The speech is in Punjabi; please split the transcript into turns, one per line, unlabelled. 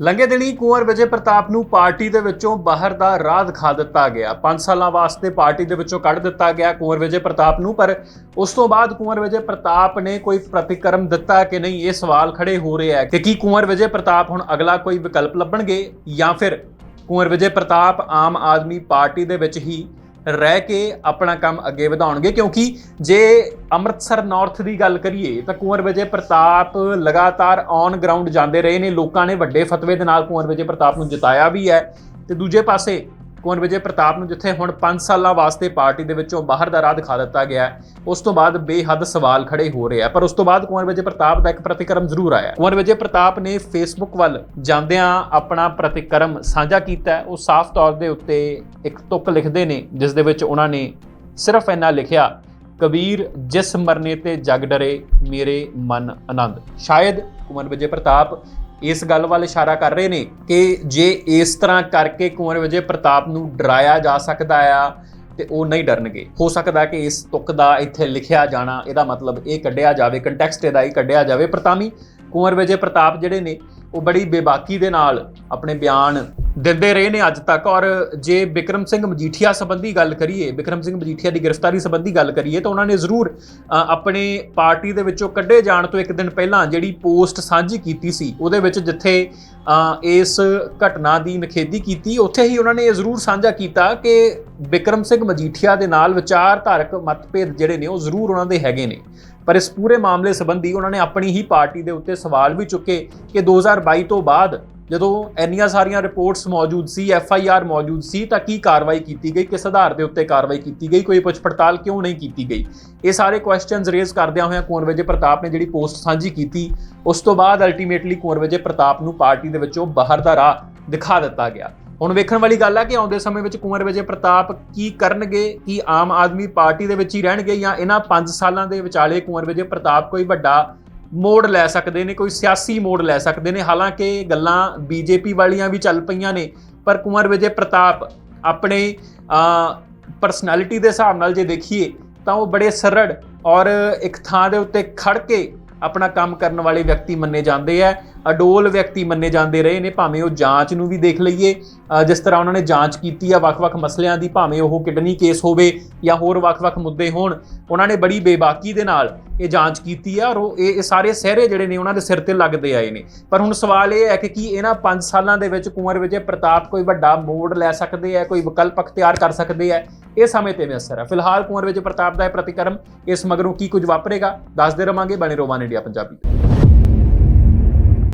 ਲੰਘੇ ਦਿਨੀ ਕੁੰਵਰ ਵਿਜੇ ਪ੍ਰਤਾਪ ਨੂੰ ਪਾਰਟੀ ਦੇ ਵਿੱਚੋਂ ਬਾਹਰ ਦਾ ਰਾਹ ਦਿਖਾ ਦਿੱਤਾ ਗਿਆ। 5 ਸਾਲਾਂ ਵਾਸਤੇ ਪਾਰਟੀ ਦੇ ਵਿੱਚੋਂ ਕੱਢ ਦਿੱਤਾ ਗਿਆ ਕੁੰਵਰ ਵਿਜੇ ਪ੍ਰਤਾਪ ਨੂੰ, ਪਰ ਉਸ ਤੋਂ ਬਾਅਦ ਕੁੰਵਰ ਵਿਜੇ ਪ੍ਰਤਾਪ ਨੇ ਕੋਈ ਪ੍ਰਤੀਕਰਮ ਦਿੱਤਾ ਕਿ ਨਹੀਂ, ਇਹ ਸਵਾਲ ਖੜੇ ਹੋ ਰਹੇ ਹੈ ਕਿ ਕੀ ਕੁੰਵਰ ਵਿਜੇ ਪ੍ਰਤਾਪ ਹੁਣ ਅਗਲਾ ਕੋਈ ਵਿਕਲਪ ਲੱਭਣਗੇ ਜਾਂ ਫਿਰ ਕੁੰਵਰ ਵਿਜੇ ਪ੍ਰਤਾਪ ਆਮ ਆਦਮੀ ਪਾਰਟੀ ਦੇ ਵਿੱਚ ਹੀ ਰਹਿ ਕੇ ਆਪਣਾ ਕੰਮ ਅੱਗੇ ਵਧਾਉਣਗੇ, ਕਿਉਂਕਿ ਜੇ ਅੰਮ੍ਰਿਤਸਰ ਨਾਰਥ ਦੀ ਗੱਲ ਕਰੀਏ, ਤਾਂ ਕੁੰਵਰ ਵਿਜੇ ਪ੍ਰਤਾਪ ਲਗਾਤਾਰ ਔਨ ਗਰਾਊਂਡ ਜਾਂਦੇ ਰਹੇ ਨੇ। ਲੋਕਾਂ ਨੇ ਵੱਡੇ ਫਤਵੇ ਦੇ ਨਾਲ ਕੁੰਵਰ ਵਿਜੇ ਪ੍ਰਤਾਪ ਨੂੰ ਜਿਤਾਇਆ ਵੀ ਹੈ। ਤੇ ਦੂਜੇ ਪਾਸੇ ਕੁੰਵਰ ਵਿਜੇ ਪ੍ਰਤਾਪ ਨੂੰ ਜਿੱਥੇ ਹੁਣ 5 ਸਾਲਾਂ ਵਾਸਤੇ ਪਾਰਟੀ ਦੇ ਵਿੱਚੋਂ ਬਾਹਰ ਦਾ ਰਾਹ ਦਿਖਾ ਦਿੱਤਾ ਗਿਆ ਉਸ ਤੋਂ ਬਾਅਦ ਬੇਹੱਦ ਸਵਾਲ ਖੜੇ ਹੋ ਰਹੇ ਆ ਪਰ ਉਸ ਤੋਂ ਬਾਅਦ ਕੁੰਵਰ ਵਿਜੇ ਪ੍ਰਤਾਪ ਦਾ ਇੱਕ ਪ੍ਰਤੀਕਰਮ ਜ਼ਰੂਰ ਆਇਆ ਕੁੰਵਰ ਵਿਜੇ ਪ੍ਰਤਾਪ ਨੇ ਫੇਸਬੁੱਕ ਵੱਲ ਜਾਂਦਿਆਂ ਆਪਣਾ ਪ੍ਰਤੀਕਰਮ ਸਾਂਝਾ ਕੀਤਾ ਉਹ ਸਾਫ਼ ਤੌਰ ਦੇ ਉੱਤੇ ਇੱਕ ਤੁਕ ਲਿਖਦੇ ਨੇ, ਜਿਸ ਦੇ ਵਿੱਚ ਉਹਨਾਂ ਨੇ ਸਿਰਫ ਇੰਨਾ ਲਿਖਿਆ, ਕਬੀਰ, ਜਿਸ ਮਰਨੇ ਤੇ ਜਗ ਡਰੇ, ਮੇਰੇ ਮਨ ਆਨੰਦ। ਸ਼ਾਇਦ ਕੁੰਵਰ ਵਿਜੇ ਪ੍ਰਤਾਪ ਇਸ ਗੱਲ ਵੱਲ ਇਸ਼ਾਰਾ ਕਰ ਰਹੇ ਨੇ ਕਿ ਜੇ ਇਸ ਤਰ੍ਹਾਂ ਕਰਕੇ ਕੁੰਵਰ ਵਿਜੇ ਪ੍ਰਤਾਪ ਨੂੰ ਡਰਾਇਆ ਜਾ ਸਕਦਾ ਆ ਤੇ ਉਹ ਨਹੀਂ ਡਰਨਗੇ। ਹੋ ਸਕਦਾ ਕਿ ਇਸ ਤੁਕ ਦਾ ਇੱਥੇ ਲਿਖਿਆ ਜਾਣਾ, ਇਹਦਾ ਮਤਲਬ ਇਹ ਕੱਢਿਆ ਜਾਵੇ ਕੰਟੈਕਸਟ ਇਹਦਾ ਹੀ ਕੱਢਿਆ ਜਾਵੇ। ਪਰ ਤਾਂ ਵੀ ਕੁੰਵਰ ਵਿਜੇ ਪ੍ਰਤਾਪ ਜਿਹੜੇ ਨੇ, ਉਹ ਬੜੀ ਬੇਬਾਕੀ ਦੇ ਨਾਲ ਆਪਣੇ ਬਿਆਨ ਦਿੰਦੇ ਰਹੇ ਨੇ ਅੱਜ ਤੱਕ। ਔਰ ਜੇ ਬਿਕਰਮ ਸਿੰਘ ਮਜੀਠੀਆ ਸੰਬੰਧੀ ਗੱਲ ਕਰੀਏ, ਬਿਕਰਮ ਸਿੰਘ ਮਜੀਠੀਆ ਦੀ ਗ੍ਰਿਫਤਾਰੀ ਸੰਬੰਧੀ ਗੱਲ ਕਰੀਏ, ਤਾਂ ਉਹਨਾਂ ਨੇ ਜ਼ਰੂਰ ਆਪਣੇ ਪਾਰਟੀ ਦੇ ਵਿੱਚੋਂ ਕੱਢੇ ਜਾਣ ਤੋਂ ਇੱਕ ਦਿਨ ਪਹਿਲਾਂ ਜਿਹੜੀ ਪੋਸਟ ਸਾਂਝੀ ਕੀਤੀ ਸੀ, ਉਹਦੇ ਵਿੱਚ ਜਿੱਥੇ ਇਸ ਘਟਨਾ ਦੀ ਨਿਖੇਧੀ ਕੀਤੀ, ਉੱਥੇ ਹੀ ਉਹਨਾਂ ਨੇ ਇਹ ਜ਼ਰੂਰ ਸਾਂਝਾ ਕੀਤਾ ਕਿ ਬਿਕਰਮ ਸਿੰਘ ਮਜੀਠੀਆ ਦੇ ਨਾਲ ਵਿਚਾਰਧਾਰਕ ਮਤਭੇਦ ਜਿਹੜੇ ਨੇ, ਉਹ ਜ਼ਰੂਰ ਉਹਨਾਂ ਦੇ ਹੈਗੇ ਨੇ। ਪਰ ਇਸ ਪੂਰੇ ਮਾਮਲੇ ਸੰਬੰਧੀ ਉਹਨਾਂ ਨੇ ਆਪਣੀ ਹੀ ਪਾਰਟੀ ਦੇ ਉੱਤੇ ਸਵਾਲ ਵੀ ਚੁੱਕੇ ਕਿ 2022 ਤੋਂ ਬਾਅਦ ਜਦੋਂ ਇੰਨੀਆਂ ਸਾਰੀਆਂ ਰਿਪੋਰਟਸ ਮੌਜੂਦ ਸੀ ਐਫ ਆਈ ਆਰ ਮੌਜੂਦ ਸੀ, ਤਾਂ ਕੀ ਕਾਰਵਾਈ ਕੀਤੀ ਗਈ? ਕਿਸ ਆਧਾਰ ਦੇ ਉੱਤੇ ਕਾਰਵਾਈ ਕੀਤੀ ਗਈ? ਕੋਈ ਪੁੱਛ ਪੜਤਾਲ ਕਿਉਂ ਨਹੀਂ ਕੀਤੀ ਗਈ? ਇਹ ਸਾਰੇ ਕੁਐਸਚਨਸ ਰੇਜ਼ ਕਰਦਿਆਂ ਹੋਇਆਂ ਕੁੰਵਰ ਵਿਜੇ ਪ੍ਰਤਾਪ ਨੇ ਜਿਹੜੀ ਪੋਸਟ ਸਾਂਝੀ ਕੀਤੀ, ਉਸ ਤੋਂ ਬਾਅਦ ਅਲਟੀਮੇਟਲੀ ਕੁੰਵਰ ਵਿਜੇ ਪ੍ਰਤਾਪ ਨੂੰ ਪਾਰਟੀ ਦੇ ਵਿੱਚੋਂ ਬਾਹਰ ਦਾ ਰਾਹ ਦਿਖਾ ਦਿੱਤਾ ਗਿਆ। ਹੁਣ ਵੇਖਣ ਵਾਲੀ ਗੱਲ ਹੈ ਕਿ ਆਉਂਦੇ ਸਮੇਂ ਵਿੱਚ ਕੁੰਵਰ ਵਿਜੇ ਪ੍ਰਤਾਪ ਕੀ ਕਰਨਗੇ, ਕੀ ਆਮ ਆਦਮੀ ਪਾਰਟੀ ਦੇ ਵਿੱਚ ਹੀ ਰਹਿਣਗੇ ਜਾਂ ਇਹਨਾਂ 5 ਸਾਲਾਂ ਦੇ ਵਿਚਾਲੇ ਕੁੰਵਰ ਵਿਜੇ ਪ੍ਰਤਾਪ ਕੋਈ ਵੱਡਾ ਮੋੜ ਲੈ ਸਕਦੇ ਨੇ, ਕੋਈ ਸਿਆਸੀ ਮੋੜ ਲੈ ਸਕਦੇ ਨੇ। ਹਾਲਾਂਕਿ ਗੱਲਾਂ ਬੀਜੇਪੀ ਵਾਲੀਆਂ ਵੀ ਚੱਲ ਪਈਆਂ ਨੇ, ਪਰ ਕੁੰਵਰ ਵਿਜੇ ਪ੍ਰਤਾਪ ਆਪਣੇ ਪਰਸਨੈਲਿਟੀ ਦੇ ਹਿਸਾਬ ਨਾਲ ਜੇ ਦੇਖੀਏ, ਤਾਂ ਉਹ ਬੜੇ ਸਰੜ ਔਰ ਇੱਕ ਥਾਂ ਦੇ ਉੱਤੇ ਖੜ ਕੇ ਆਪਣਾ ਕੰਮ ਕਰਨ ਵਾਲੇ ਵਿਅਕਤੀ ਮੰਨੇ ਜਾਂਦੇ ਆ। ਅਡੋਲ ਵਿਅਕਤੀ ਮੰਨੇ ਜਾਂਦੇ ਰਹੇ ਨੇ, ਭਾਵੇਂ ਉਹ ਜਾਂਚ ਨੂੰ ਵੀ ਦੇਖ ਲਈਏ। ਜਿਸ ਤਰ੍ਹਾਂ ਉਹਨਾਂ ਨੇ ਜਾਂਚ ਕੀਤੀ ਆ, ਵੱਖ-ਵੱਖ ਮਸਲਿਆਂ ਦੀ, ਭਾਵੇਂ ਉਹ ਕਿਡਨੀ ਕੇਸ ਹੋਵੇ ਜਾਂ ਹੋਰ ਵੱਖ-ਵੱਖ ਮੁੱਦੇ ਹੋਣ, ਉਹਨਾਂ ਨੇ ਬੜੀ ਬੇਬਾਕੀ ਦੇ ਨਾਲ ਇਹ ਜਾਂਚ ਕੀਤੀ ਆ ਔਰ ਉਹ ਇਹ ਇਹ ਸਾਰੇ ਸਹਿਰੇ ਜਿਹੜੇ ਨੇ ਉਹਨਾਂ ਦੇ ਸਿਰ ਤੇ ਲੱਗਦੇ ਆਏ ਨੇ। ਪਰ ਹੁਣ ਸਵਾਲ ਇਹ ਹੈ ਕਿ ਕੀ ਇਹਨਾਂ 5 ਸਾਲਾਂ ਦੇ ਵਿੱਚ ਕੁੰਵਰ ਵਿਜੇ ਪ੍ਰਤਾਪ ਕੋਈ ਵੱਡਾ ਮੋੜ ਲੈ ਸਕਦੇ ਆ, ਕੋਈ ਵਿਕਲਪ ਅਖਤਿਆਰ ਕਰ ਸਕਦੇ ਆ? ਇਹ ਸਮੇਂ ਤੇ ਅਸਰ ਹੈ ਫਿਲਹਾਲ ਕੁੰਵਰ ਵਿਜੇ ਪ੍ਰਤਾਪ ਦਾ ਇਹ ਪ੍ਰਤੀਕਰਮ ਇਸ ਮਗਰੋਂ ਕੀ ਕੁਝ ਵਾਪਰੇਗਾ, ਦੱਸਦੇ ਰਵਾਂਗੇ। ਬਣੇ ਰੋਵਾਨ ਇੰਡੀਆ ਪੰਜਾਬੀ।